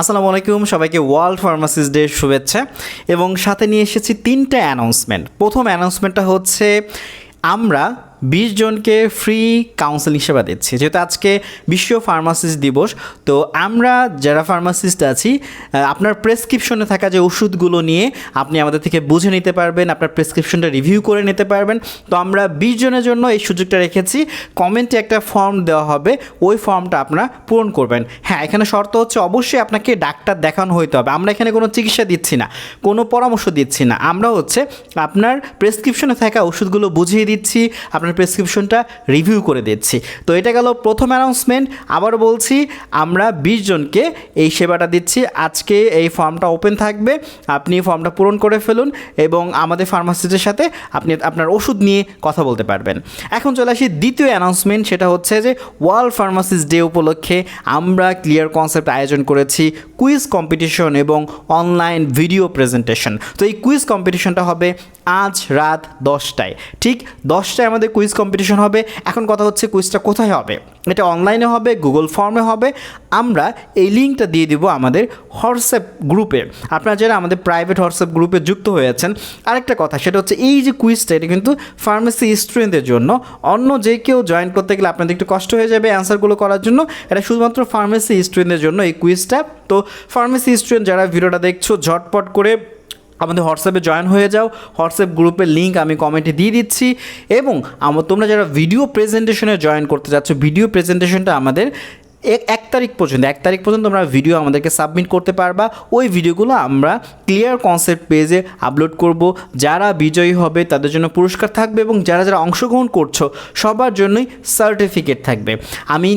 আসসালামু আলাইকুম, সবাইকে ওয়ার্ল্ড ফার্মাসিস ডে শুভেচ্ছা। এবং সাথে নিয়ে এসেছি তিনটা অ্যানাউন্সমেন্ট। প্রথম অ্যানাউন্সমেন্টটা হচ্ছে, আমরা বিশ জনকে ফ্রি কাউন্সেলিং সেবা দিচ্ছি। যেহেতু আজকে বিশ্ব ফার্মাসিস্ট দিবস, তো আমরা যারা ফার্মাসিস্ট আছি আপনার প্রেসক্রিপশনে থাকা যে ওষুধগুলো নিয়ে আপনি আমাদের থেকে বুঝে নিতে পারবেন, আপনার প্রেসক্রিপশনটা রিভিউ করে নিতে পারবেন। তো আমরা বিশ জনের জন্য এই সুযোগটা রেখেছি। কমেন্টে একটা ফর্ম দেওয়া হবে, ওই ফর্মটা আপনারা পূরণ করবেন। হ্যাঁ এখানে শর্ত হচ্ছে অবশ্যই আপনাকে ডাক্তার দেখানো হইতে হবে। আমরা এখানে কোনো চিকিৎসা দিচ্ছি না, কোনো পরামর্শ দিচ্ছি না। আমরা হচ্ছে আপনার প্রেসক্রিপশনে থাকা ওষুধগুলো বুঝিয়ে দিচ্ছি, আপনার প্রেসক্রিপশনটা রিভিউ করে দিচ্ছি। তো এটা গেল প্রথম অ্যানাউন্সমেন্ট আবার বলছি, আমরা বিশ জনকে এই সেবাটা দিচ্ছি। আজকে এই ফর্মটা ওপেন থাকবে। আপনি ফর্মটা পূরণ করে ফেলুন এবং আমাদের ফার্মাসিস্টের সাথে আপনি আপনার ওষুধ নিয়ে কথা বলতে পারবেন। এখন চলে আসি দ্বিতীয় অ্যানাউন্সমেন্ট সেটা হচ্ছে যে ওয়ার্ল্ড ফার্মাসিস্ট ডে উপলক্ষে আমরা ক্লিয়ার কনসেপ্ট আয়োজন করেছি কুইজ কম্পিটিশন এবং অনলাইন ভিডিও প্রেজেন্টেশন তো এই কুইজ কম্পিটিশনটা হবে আজ রাত দশটায়। ঠিক দশটায় আমাদের কুইজ কম্পিটিশন হবে। এখন কথা হচ্ছে কুইজটা কোথায় হবে? এটা অনলাইনে হবে গুগল ফর্মে হবে। আমরা এই লিঙ্কটা দিয়ে দিব আমাদের হোয়াটসঅ্যাপ গ্রুপে আপনারা যারা আমাদের প্রাইভেট হোয়াটসঅ্যাপ গ্রুপে যুক্ত হয়েছেন আরেকটা কথা, সেটা হচ্ছে এই যে কুইজটা এটা কিন্তু ফার্মেসি স্টুডেন্টদের জন্য, অন্য যে কেউ জয়েন করতে গেলে আপনাদের একটু কষ্ট হয়ে যাবে অ্যান্সারগুলো করার জন্য। এটা শুধুমাত্র ফার্মেসি স্টুডেন্টদের জন্য এই কুইজটা তো ফার্মেসি স্টুডেন্ট যারা, ভিডিওটা দেখছ, ঝটপট করে আমাদের হোয়াটসঅ্যাপে জয়েন হয়ে যাও। হোয়াটসঅ্যাপ গ্রুপের লিঙ্ক আমি কমেন্টে দিয়ে দিচ্ছি। এবং আমার তোমরা যারা ভিডিও প্রেজেন্টেশনে জয়েন করতে যাচ্ছ ভিডিও প্রেজেন্টেশনটা আমাদের এক তারিখ পর্যন্ত, এক তারিখ পর্যন্ত তোমরা ভিডিও আমাদেরকে সাবমিট করতে পারবা। ওই ভিডিওগুলো আমরা ক্লিয়ার কনসেপ্ট পেজে আপলোড করব। যারা বিজয়ী হবে, তাদের জন্য পুরস্কার থাকবে এবং যারা যারা অংশগ্রহণ করছ, সবার জন্যই সার্টিফিকেট থাকবে। আমি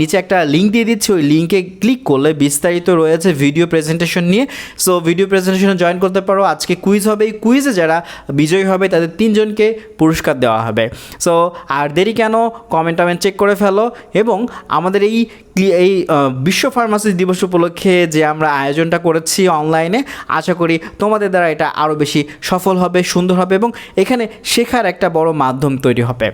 নিচে একটা লিঙ্ক দিয়ে দিচ্ছি, ওই লিঙ্কে ক্লিক করলে বিস্তারিত রয়েছে ভিডিও প্রেজেন্টেশন নিয়ে। সো ভিডিও প্রেজেন্টেশনে জয়েন করতে পারো। আজকে কুইজ হবে। এই কুইজে যারা বিজয়ী হবে, তাদের তিনজনকে পুরস্কার দেওয়া হবে। সো আর দেরি কেন? কমেন্ট টমেন্ট চেক করে ফেলো এবং আমাদের এই এই বিশ্ব ফার্মাসি দিবস উপলক্ষে যে আমরা আয়োজনটা করেছি অনলাইনে, আশা করি তোমাদের দ্বারা এটা আরও বেশি সফল হবে, সুন্দর হবে এবং এখানে শেখার একটা বড় মাধ্যম তৈরি হবে।